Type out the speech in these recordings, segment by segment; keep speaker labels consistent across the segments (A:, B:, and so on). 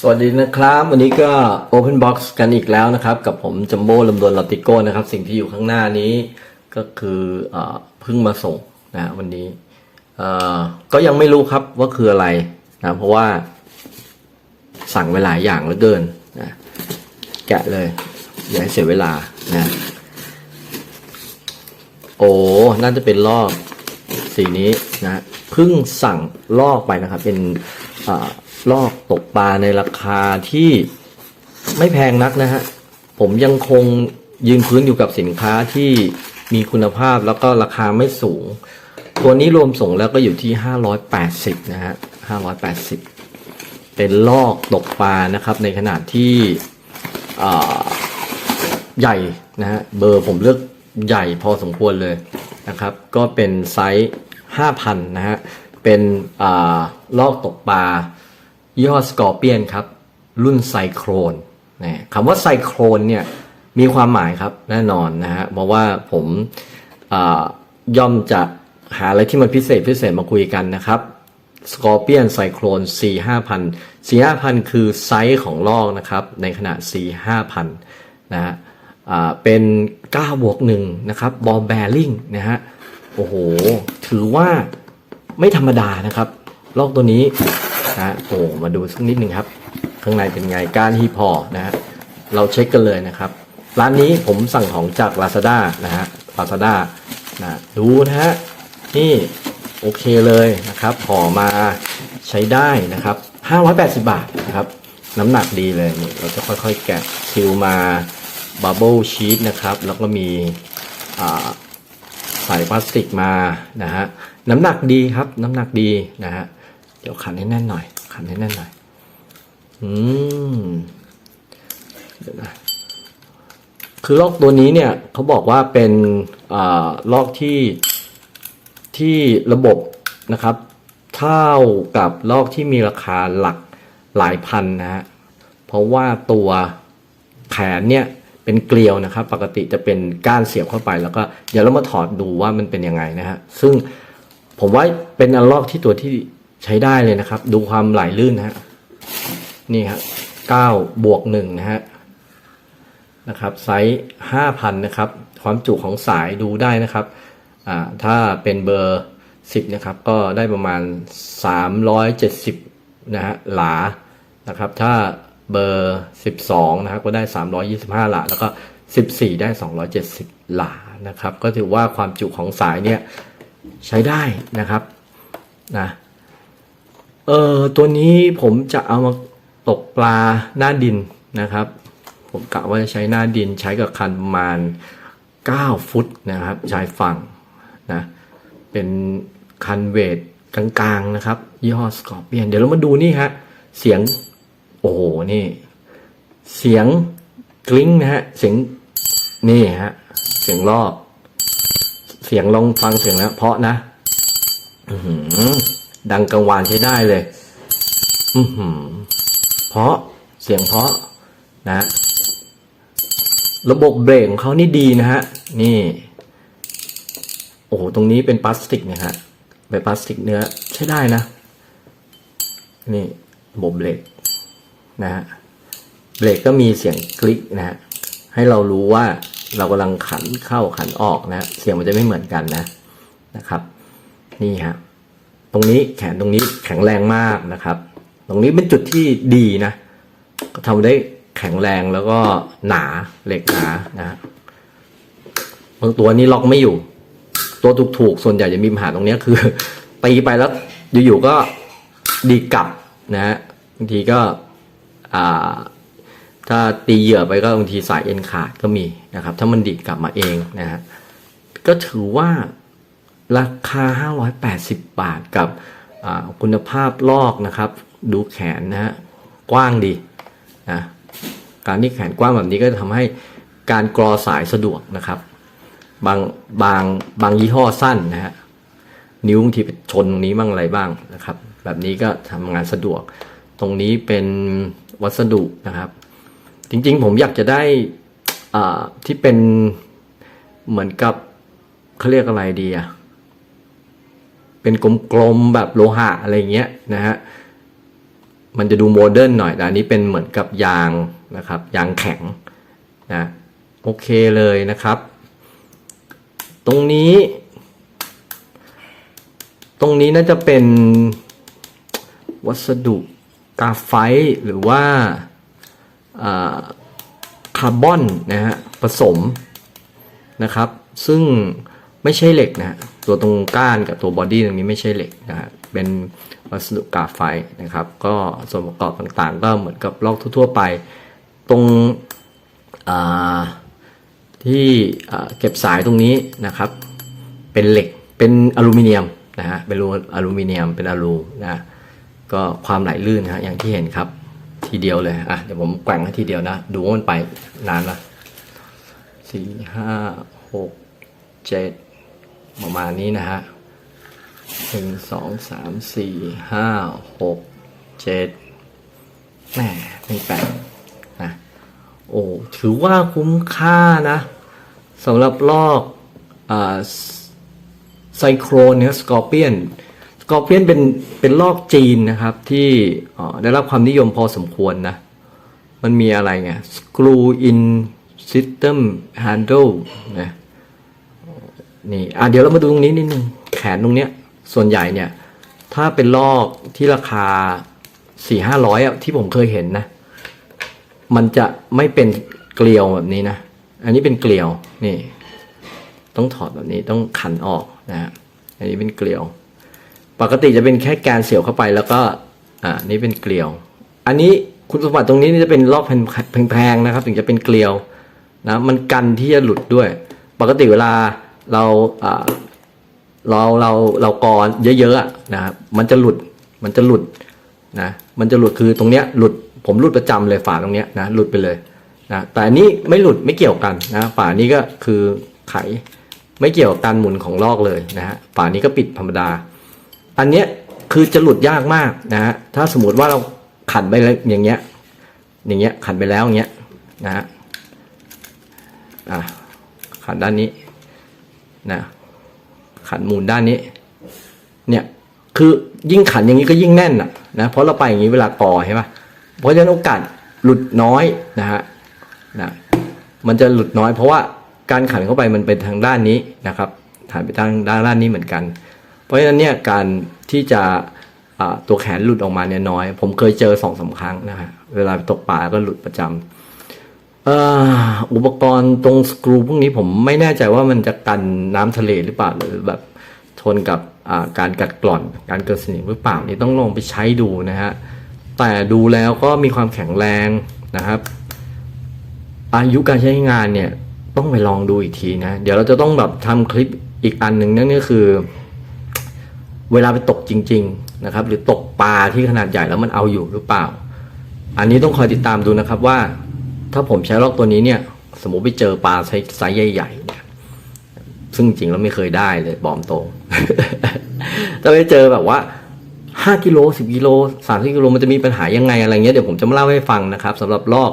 A: สวัสดีนะครับ วันนี้ก็ Open Box กันอีกแล้วนะครับ กับผมจัมโบ้ลำดวนลอติโก้นะครับ สิ่งที่อยู่ข้างหน้านี้ก็คืออเพิ่งมาส่งนะวันนี้ก็ยังไม่รู้ครับว่าคืออะไรนะเพราะว่า สั่งไปหลายอย่างเหลือเกินนะแกะเลย อย่าให้เสียเวลานะโอ้น่าจะเป็นลอกสีนี้นะเพิ่งสั่งลอกไปนะครับ เป็นอา ลอกตกปลาในราคาที่ไม่แพงนักนะฮะ ผมยังคงยืนพื้นอยู่กับสินค้าที่มีคุณภาพแล้วก็ราคาไม่สูง ตัวนี้รวมส่งแล้วก็อยู่ที่ 580 นะฮะ 580 เป็นลอกตกปลานะครับ ในขนาดที่ใหญ่นะฮะ เบอร์ผมเลือกใหญ่พอสมควรเลยนะครับ ก็เป็นไซส์ 5,000 นะฮะ เป็นอลอกตกปลา ยี่ห้อสกอร์เปียนครับ รุ่นไซโครนนะคำว่าไซโครนเนี่ยมีความหมายครับแน่นอนนะฮะเพราะว่าผมย่อมจะหาอะไรที่มันพิเศษพิเศษมาคุยกันนะครับสกอร์เปียนไซโครน C 5,000 C 5 0 0 คือไซส์ของลอกนะครับ ในขนาด C 5,000นะฮะเป็น9บวก1นะครับบอลแบริ่งนะฮะโอ้โห ถือว่าไม่ธรรมดานะครับลอกตัวนี้ นะโอ้มาดูสักนิดหนึ่งครับ ข้างในเป็นไงการฮีพอนะฮะเราเช็คกันเลยนะครับ ร้านนี้ผมสั่งของจาก Lazada นะฮะ Lazada นะดูนะฮะนี่โอเคเลยนะครับห่อมาใช้ได้นะครับ 580 บาทนะครับ น้ำหนักดีเลยนี่เราจะค่อยๆแกะซิลมาบับเบิลชีสนะครับ แล้วก็มีอ่าใส่พลาสติกมานะฮะน้ำหนักดีครับน้ำหนักดีนะฮะ ดี๋ยวขันให้แน่นหน่อย ขันให้แน่นหน่อย อืมเดี๋ยวนะคือลอกตัวนี้เนี่ยเขาบอกว่าเป็นอลอกที่ที่ระบบนะครับ เท่ากับลอกที่มีราคาหลักหลายพันนะฮะเพราะว่าตัวแขนเนี่ยเป็นเกลียวนะครับ ปกติจะเป็นก้านเสียบเข้าไป แล้วก็เดี๋ยวเรามาถอดดูว่ามันเป็นยังไงนะฮะซึ่งผมว่าเป็นอันลอกที่ตัวที่ ใช้ได้เลยนะครับ ดูความไหลลื่นนะฮะนี่ครับเก้าบวกหนึ่งนะฮะนะครับไซส์5,000นะครับ ความจุของสายดูได้นะครับอ่าถ้าเป็นเบอร์10นะครับก็ได้ประมาณ370นะฮะหลานะครับ ถ้าเบอร์ 12 นะครับ ก็ได้ 325 หลา แล้วก็ 14 ได้ 270 หลา นะครับ ก็ถือว่าความจุของสายเนี่ย ใช้ได้นะครับ นะ เออตัวนี้ผมจะเอามาตกปลาหน้าดินนะครับ ผมกะว่าจะใช้หน้าดินใช้กับคันประมาณ 9 ฟุตนะครับชายฝั่งนะเป็นคันเวทกลางๆนะครับ ยี่ห้อสกอร์เปียนเดี๋ยวเรามาดูนี่ฮะเสียง โอ้โหนี่ เสียงกลิ้งนะฮะเสียงนี่ฮะเสียงรอบ เสียงลองฟังเสียงแล้วเพาะนะ อือ ดังกังวานใช้ได้เลย อือหือ เพราะเสียงเพราะนะ ระบบเบรกของเขานี่ดีนะฮะ นี่ โอ้โห ตรงนี้เป็นพลาสติกนะฮะเป็นพลาสติกเนื้อใช้ได้นะ นี่ระบบเบรกนะฮะ เบรกก็มีเสียงคลิกนะฮะ ให้เรารู้ว่าเรากำลังขันเข้าขันออกนะ เสียงมันจะไม่เหมือนกันนะนะครับ นี่ฮะ ตรงนี้แขนตรงนี้แข็งแรงมากนะครับ ตรงนี้เป็นจุดที่ดีนะทำได้แข็งแรงแล้วก็หนาเหล็กหนานะฮะบางตัวนี้ล็อกไม่อยู่ ตัวถูกๆส่วนใหญ่จะมีปัญหาตรงนี้คือตีไปแล้วอยู่ๆก็ดีกลับนะฮะบางทีก็ถ้าตีเหยื่อไปก็บางทีสายเอ็นขาดก็มีนะครับ ถ้ามันดีดกลับมาเองนะฮะก็ถือว่า ราคา 580 บาทกับคุณภาพลอกนะครับ ดูแขนนะฮะกว้างดีนะการที่แขนกว้างแบบนี้ก็จะทำให้การกรอสายสะดวกนะครับ บางบางบางยี่ห้อสั้นนะฮะนิ้วบางทีไปชนตรงนี้บ้างอะไรบ้างนะครับ แบบนี้ก็ทำงานสะดวก ตรงนี้เป็นวัสดุนะครับ จริงๆ ผมอยากจะได้อ่าที่เป็นเหมือนกับเขาเรียกอะไรดีอะ เป็นกลมๆแบบโลหะอะไรเงี้ยนะฮะมันจะดูโมเดิร์นหน่อยแต่อันนี้เป็นเหมือนกับยางนะครับยางแข็งนะโอเคเลยนะครับ ตรงนี้ ตรงนี้น่าจะเป็นวัสดุกาไฟต์หรือว่าคาร์บอนนะฮะผสมนะครับ ซึ่ง ไม่ใช่เหล็กนะฮะตัวตรงก้านกับตัวบอดี้ตรงนี้ไม่ใช่เหล็กนะฮะเป็นวัสดุกราไฟนะครับ ก็ส่วนประกอบต่างๆ ก็เหมือนกับลอกทั่วๆไป ตรงที่เก็บสายตรงนี้นะครับ เป็นเหล็กเป็นอลูมิเนียมนะฮะเป็นอลูมิเนียมเป็นอลูนะก็ความไหลลื่นนะฮะอย่างที่เห็นครับทีเดียวเลยอะเดี๋ยวผมแกว่งให้ทีเดียวนะ ดูว่ามันไปนานละสี่ห้าหกเจ็ด ประมาณนี้นะฮะหนึ่งสองสามสี่ห้าหกเจ็ดแหมไม่แปดนะโอ้ถือว่าคุ้มค่านะสำหรับลอกอ่าไซโครนเนี่ยสกอร์เปียนสกอร์เปียนเป็นเป็นลอกจีนนะครับที่ได้รับความนิยมพอสมควรนะ มันมีอะไรไง screw in system handle นะ นี่อะเดี๋ยวเรามาดูตรงนี้นิดนึงแขนตรงเนี้ยส่วนใหญ่เนี่ย ถ้าเป็นลอกที่ราคาสี่ห้าร้อยอะที่ผมเคยเห็นนะ มันจะไม่เป็นเกลียวแบบนี้นะ อันนี้เป็นเกลียวนี่ ต้องถอดแบบนี้ต้องขันออกนะฮะอันนี้เป็นเกลียว ปกติจะเป็นแค่แกนเสียบเข้าไปแล้วก็อ่านี่เป็นเกลียว อันนี้คุณสมบัติตรงนี้นี่จะเป็นรอบแพงๆนะครับ ถึงจะเป็นเกลียวนะมันกันที่จะหลุดด้วย ปกติเวลา เราเราเราเรากรเยอะๆนะครับมันจะหลุดมันจะหลุดนะมันจะหลุดคือตรงเนี้ยหลุดผมหลุดประจำเลยฝาตรงเนี้ยนะหลุดไปเลยนะแต่อันนี้ไม่หลุดไม่เกี่ยวกันนะฝานี้ก็คือไขไม่เกี่ยวกับการหมุนของลอกเลยนะฮะฝานี้ก็ปิดธรรมดา อันเนี้ยคือจะหลุดยากมากนะฮะถ้าสมมติว่าเราขันไปแล้วอย่างเงี้ยอย่างเงี้ยขันไปแล้วอย่างเงี้ยนะฮะอะขันด้านนี้ นะขันหมุนด้านนี้ เนี่ยคือยิ่งขันอย่างนี้ก็ยิ่งแน่นอะนะเพราะเราไปอย่างนี้เวลากอใช่ปะเพราะฉะนั้นโอกาสหลุดน้อยนะฮะนะมันจะหลุดน้อย เพราะว่าการขันเข้าไปมันเป็นทางด้านนี้นะครับหันไปทางด้านด้านนี้เหมือนกัน เพราะฉะนั้นเนี่ยการที่จะตัวแขนหลุดออกมาเนี่ยน้อย ผมเคยเจอสองสาครั้งนะฮะเวลาตกปลาก็หลุดประจำเอุปกรณ์ตรงสกรูพวกนี้ผมไม่แน่ใจว่ามันจะกันน้ำทะเลหรือเปล่าหรือแบบทนกับการกัดกร่อน การเกิดสนิมหรือเปล่านี่ต้องลองไปใช้ดูนะฮะแต่ดูแล้วก็มีความแข็งแรงนะครับ อายุการใช้งานเนี่ยต้องไปลองดูอีกทีนะ เดี๋ยวเราจะต้องแบบทำคลิปอีกอันหนึ่งนั่นก็คือ เวลาไปตกจริง ๆนะครับ หรือตกปลาที่ขนาดใหญ่แล้วมันเอาอยู่หรือเปล่า อันนี้ต้องคอยติดตามดูนะครับว่า ถ้าผมใช้ล็อกตัวนี้เนี่ย สมมติไปเจอปลาไซส์ใหญ่ๆเนี่ยซึ่งจริงแล้วไม่เคยได้เลยบอมตรงถ้าไปเจอแบบว่าห้ากิโลสิบกิโลสามสิบกิโลมันจะมีปัญหายังไงอะไรเงี้ยเดี๋ยวผมจะมาเล่าให้ฟังนะครับสำหรับลอก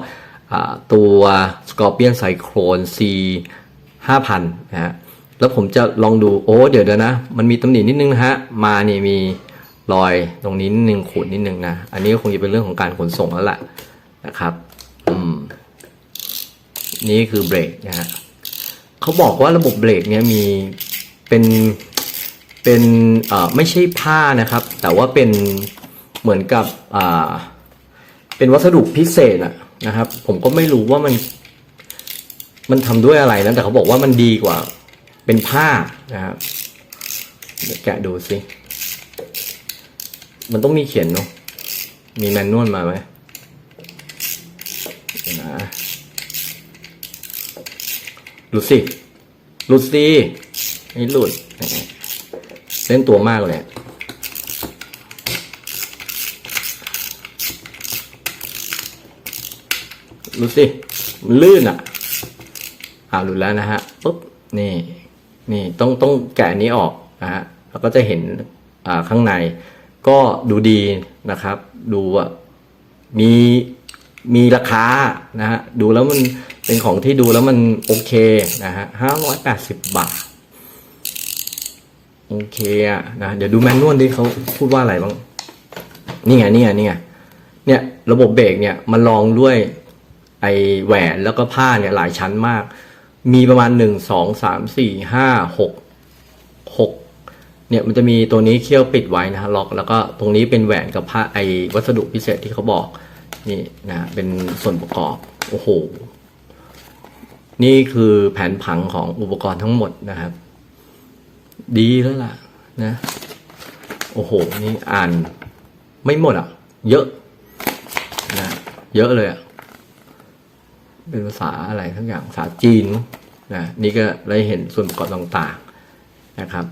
A: อตัว Scorpion Cyclone C 5000นนะฮะแล้วผมจะลองดูโอ้เดี๋ยวเดี๋ยวนะ มันมีตำหนินิดนึงนะฮะ มานี่มีรอยตรงนี้นิดนึงขูดนิดนึงนะ อันนี้ก็คงจะเป็นเรื่องของการขนส่งแล้วล่ะนะครับ นี่คือเบรกนะฮะเขาบอกว่าระบบเบรกเนี่ยมีเป็นเป็นเอ่อไม่ใช่ผ้านะครับ แต่ว่าเป็นเหมือนกับอ่าเป็นวัสดุพิเศษอะนะครับ ผมก็ไม่รู้ว่ามัน มันทำด้วยอะไรนะแต่เขาบอกว่ามันดีกว่า เป็นผ้านะครับเดี๋ยวแกะดูสิมันต้องมีเขียนเนาะมีแมนนวลมาไหมเดี๋ยวนะ หลุดสิ หลุดสิไม่หลุด เล่นตัวมากเลยดูสิมันลื่นอะอ่าหลุดแล้วนะฮะปุ๊บนี่ นี่ต้องต้องแกะนี้ออกนะฮะแล้วก็จะเห็นอ่าข้างใน ก็ดูดีนะครับ ดูอะมีมีราคานะฮะดูแล้วมัน เป็นของที่ดูแล้วมันโอเคนะฮะห้าร้อยแปดสิบบาท โอเคอะนะ เดี๋ยวดูแมนนวลดิเขาพูดว่าอะไรบ้าง นี่ไงนี่ไงนี่ไงเนี่ยระบบเบรกเนี่ยมันรองด้วยไอแหวนแล้วก็ผ้าเนี่ยหลายชั้นมาก มีประมาณหนึ่งสองสามสี่ห้าหกหกเนี่ยมันจะมีตัวนี้เคี่ยวปิดไว้นะฮะล็อกแล้วก็ตรงนี้เป็นแหวนกับผ้าไอวัสดุพิเศษที่เขาบอกนี่นะเป็นส่วนประกอบ โอ้โห นี่คือแผนผังของอุปกรณ์ทั้งหมดนะครับ ดีแล้วล่ะนะ โอ้โห นี่อ่านไม่หมดอะ เยอะนะเยอะเลยอะ เป็นภาษาอะไรทั้งอย่างภาษาจีนนะนี่ก็ได้เห็นส่วนประกอบต่างๆนะครับ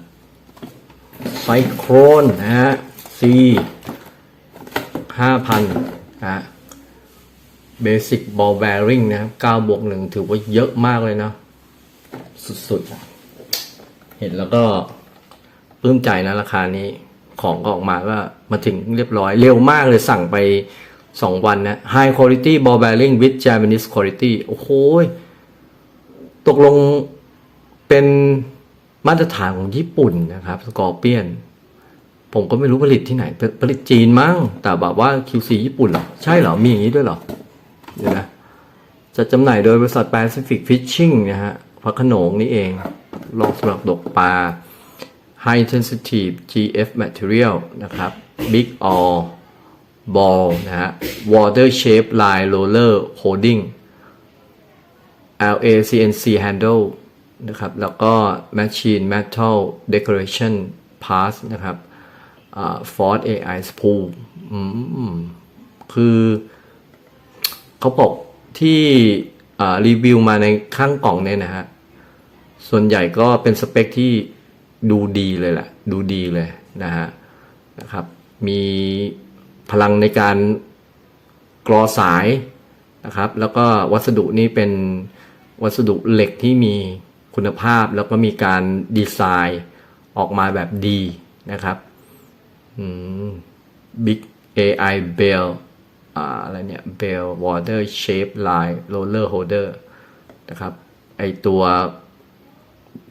A: ไซโครนนะฮะ C ห้าพันนะฮะ เบสิกบอลแบริ่งนะครับ9บวกหนึ่งถือว่าเยอะมากเลยนะ สุดๆ เห็นแล้วก็ปลื้มใจนะราคานี้ของก็ออกมาก็มาถึงเรียบร้อย เร็วมากเลยสั่งไป 2 วันนะ High quality ball bearing with Japanese quality โอ้โหตกลงเป็นมาตรฐานของญี่ปุ่นนะครับสกอร์เปียน ผมก็ไม่รู้ผลิตที่ไหน ผลิตจีนมั้งแต่แบบว่า QC ญี่ปุ่นเหรอ ใช่เหรอ มีอย่างนี้ด้วยเหรอ เดี๋ยวนะจะจำหน่ายโดยบริษัท Pacific Fishing นะฮะพระขนงนี่เองลองสำหรับตกปลา High Intensity GF Material นะครับ Big All Ball นะฮะ Water Shape Line Roller Holding LACNC Handle นะครับ แล้วก็ Machine Metal Decoration Pass นะครับอ่า Ford AI Spool คือ เขาบอกที่รีวิวมาในข้างกล่องเนี่ยนะฮะ ส่วนใหญ่ก็เป็นสเปคที่ดูดีเลยแหละ ดูดีเลยนะฮะนะครับ มีพลังในการกรอสายนะครับ แล้วก็วัสดุนี่เป็นวัสดุเหล็กที่มีคุณภาพแล้วก็มีการดีไซน์ออกมาแบบดีนะครับอืม Big AI Bell อะไรเนี่ย Bell Water Shape Line Roller Holder นะครับไอตัว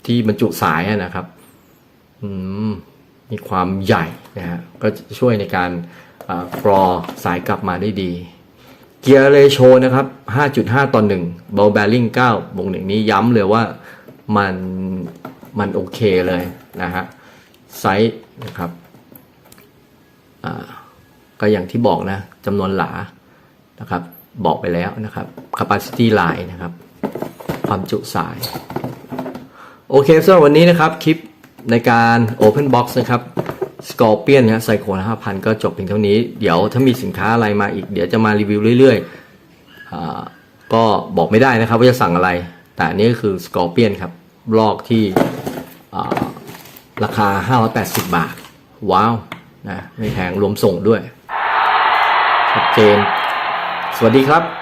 A: ที่บรรจุสายนะครับมมีความใหญ่นะฮะก็ช่วยในการกรอสายกลับมาได้ดีเกียร์เรโชนะครับ 5.5 ต่อ1 b a l bearing 9บวกหนึ่งนี้ย้ำเลยว่ามันมันโอเคเลยนะฮะไซส์นะครับอ่า ก็อย่างที่บอกนะจำนวนหลานะครับบอกไปแล้วนะครับ capacity line นะครับ ความจุสาย โอเคสำหรับวันนี้นะครับ คลิปในการ Open Box นะครับ Scorpion นะไซโคน5,000ก็จบเพียงเท่านี้ เดี๋ยวถ้ามีสินค้าอะไรมาอีก เดี๋ยวจะมารีวิวเรื่อยๆอก็บอกไม่ได้นะครับว่าจะสั่งอะไร แต่อันนี้ก็คือ Scorpion ครับ ลอกที่อ่าราคา 580 บาท ว้าวนะไม่แพงรวมส่งด้วย ชัดเจน สวัสดีครับ